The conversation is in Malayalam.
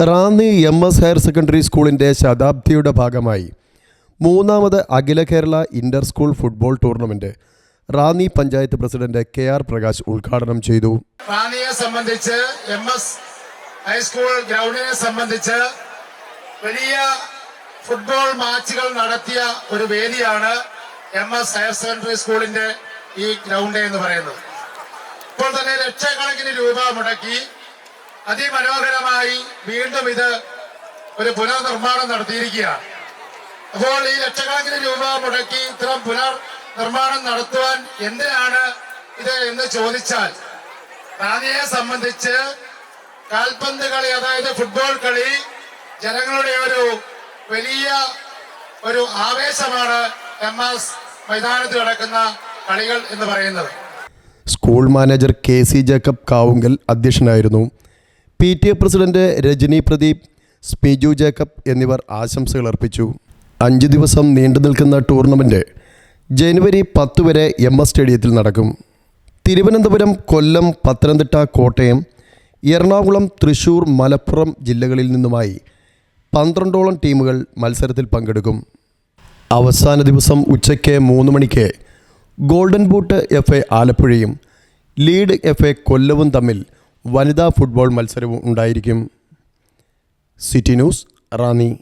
Ranni M S higher secondary സ്കൂളിന്റെ ശതാബ്ദിയുടെ ഭാഗമായി മൂന്നാമത് അഖില Kerala inter school football tournament Ranni panchayat president K R Prakash ഉദ്ഘാടനം ചെയ്തു. റാന്നിയെ സംബന്ധിച്ച് എം എസ് ഹൈസ്കൂൾ ഗ്രൗണ്ടിനെ സംബന്ധിച്ച് വലിയ ഫുട്ബോൾ മാച്ചുകൾ നടത്തിയ ഒരു വേദിയാണ് എം എസ് ഹയർ സെക്കൻഡറി സ്കൂളിന്റെ ഈ ഗ്രൗണ്ട് എന്ന് പറയുന്നത്. ഇപ്പോൾ തന്നെ ലക്ഷക്കണക്കിന് രൂപ മുടക്കി അതിമനോഹരമായി വീണ്ടും ഇത് ഒരു പുനർനിർമ്മാണം നടത്തിയിരിക്കുകയാണ്. അപ്പോൾ ഈ ലക്ഷക്കണക്കിന് രൂപ മുടക്കി ഇത്തരം പുനർ നിർമ്മാണം നടത്തുവാൻ എന്തിനാണ് ഇത് എന്ന് ചോദിച്ചാൽ റാന്നിയെ സംബന്ധിച്ച് കാൽപന്ത് കളി അതായത് ഫുട്ബോൾ കളി ജനങ്ങളുടെ ഒരു വലിയ ഒരു ആവേശമാണ് എം എസ് മൈതാനത്ത് കിടക്കുന്ന കളികൾ എന്ന് പറയുന്നത്. School manager K C Jacob Kavunkal അധ്യക്ഷനായിരുന്നു. P T A president Rajani Pradeep Spiju Jacob എന്നിവർ ആശംസകൾ അർപ്പിച്ചു. അഞ്ച് ദിവസം നീണ്ടു നിൽക്കുന്ന ടൂർണമെന്റ് ജനുവരി പത്ത് വരെ എം എസ് സ്റ്റേഡിയത്തിൽ നടക്കും. തിരുവനന്തപുരം കൊല്ലം പത്തനംതിട്ട കോട്ടയം എറണാകുളം തൃശൂർ മലപ്പുറം ജില്ലകളിൽ നിന്നുമായി പന്ത്രണ്ടോളം ടീമുകൾ മത്സരത്തിൽ പങ്കെടുക്കും. അവസാന ദിവസം ഉച്ചയ്ക്ക് മൂന്ന് മണിക്ക് ഗോൾഡൻ ബൂട്ട് എഫ് എ ആലപ്പുഴയും ലീഡ് എഫ് എ കൊല്ലവും തമ്മിൽ വനിതാ ഫുട്ബോൾ മത്സരവും ഉണ്ടായിരിക്കും. City news Ranni.